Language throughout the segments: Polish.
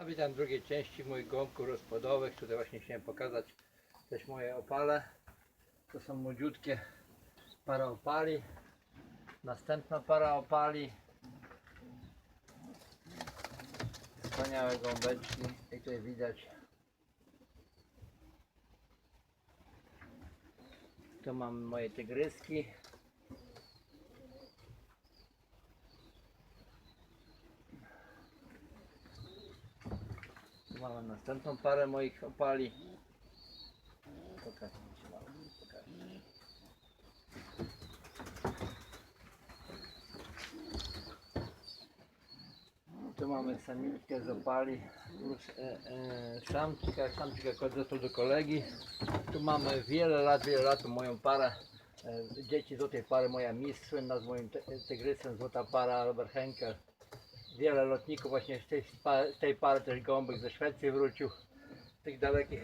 A witam w drugiej części moich gołąbków rozpłodowych. Tutaj właśnie chciałem pokazać też moje opale. To są młodziutkie para opali. Następna para opali. Wspaniałe gąbeczki. Jak tutaj widać. Tu mam moje tygryski. Mamy następną parę moich opali. Tu mamy samiczkę z opali plus e, e, samczyka został do kolegi. Tu mamy wiele lat, wiele lat moją parę. E, dzieci do tej pary moja mistrz z moim ty- tygrysem, złota para Robert Henkel wiele lotników właśnie z tej, z tej pary też gąbek ze Szwecji wrócił. Z tych dalekich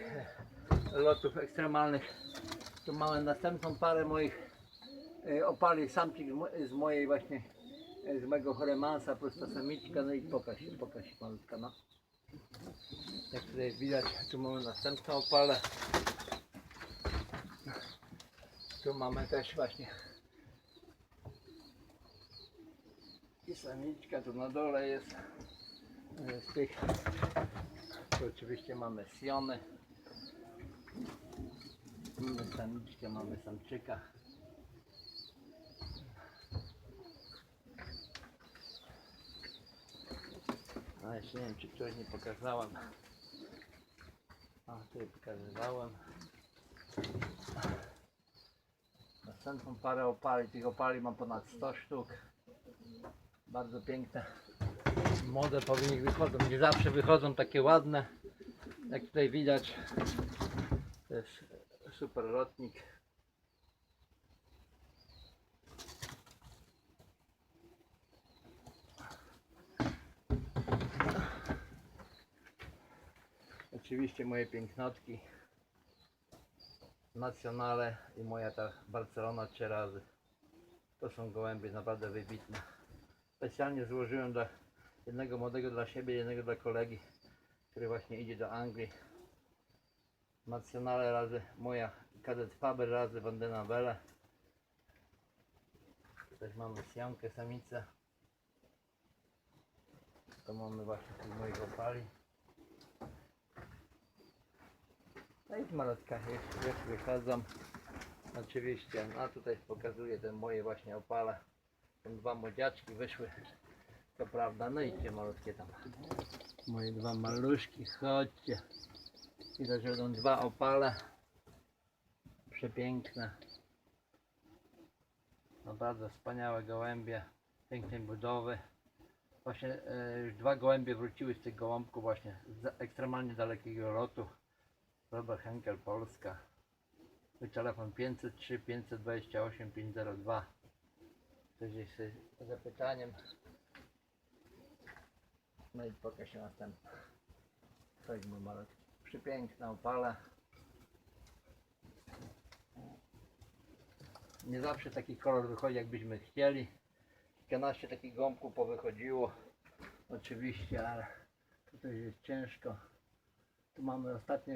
e, lotów ekstremalnych. Tu mamy następną parę moich e, opali samczyk z, mo- z mojej właśnie e, z mojego choremansa, prosta samiczka, no i pokaż się, pokaż się malutka, no. Jak tutaj widać, tu mamy następną opalę. Tu mamy też właśnie i samiczka tu na dole jest. E, z tych tu oczywiście mamy siony. Mamy samiczkę, mamy samczyka. A jeszcze nie wiem czy któreś nie pokazałem. A tutaj pokazywałem. Następną parę opali, tych opali mam ponad 100 sztuk bardzo piękne. Młode powinni wychodzą. Nie zawsze wychodzą takie ładne. Jak tutaj widać. To jest super lotnik. Oczywiście moje pięknotki. Nacjonale i moja ta Barcelona trzy razy. To są gołębie naprawdę wybitne specjalnie złożyłem dla jednego młodego dla siebie, jednego dla kolegi, który właśnie idzie do Anglii. Nacjonale razy moja kadet Faber razy Vandena Belle. Tu też mamy sionkę, samicę. To mamy właśnie tych moich opali. No i malutka, już, już wychodzą. Oczywiście, a tutaj pokazuję te moje właśnie opale. Dwa młodziaczki wyszły. To prawda, no idźcie malutkie tam. Moje dwa maluszki, chodźcie. Widać, że będą dwa opale. Przepiękne. Naprawdę wspaniałe gołębie. Pięknej budowy. Właśnie e, już dwa gołębie wróciły z tych gołąbków właśnie z ekstremalnie dalekiego lotu. Robert Henkel Polska. Mój telefon 503 528 502. Ktoś jest z zapytaniem. No i pokaż się następny. Chodź mój malutki. Przepiękna opala. Nie zawsze taki kolor wychodzi jakbyśmy chcieli. Kilkanaście takich gąbków powychodziło. Oczywiście, ale tutaj jest ciężko. Tu mamy ostatnie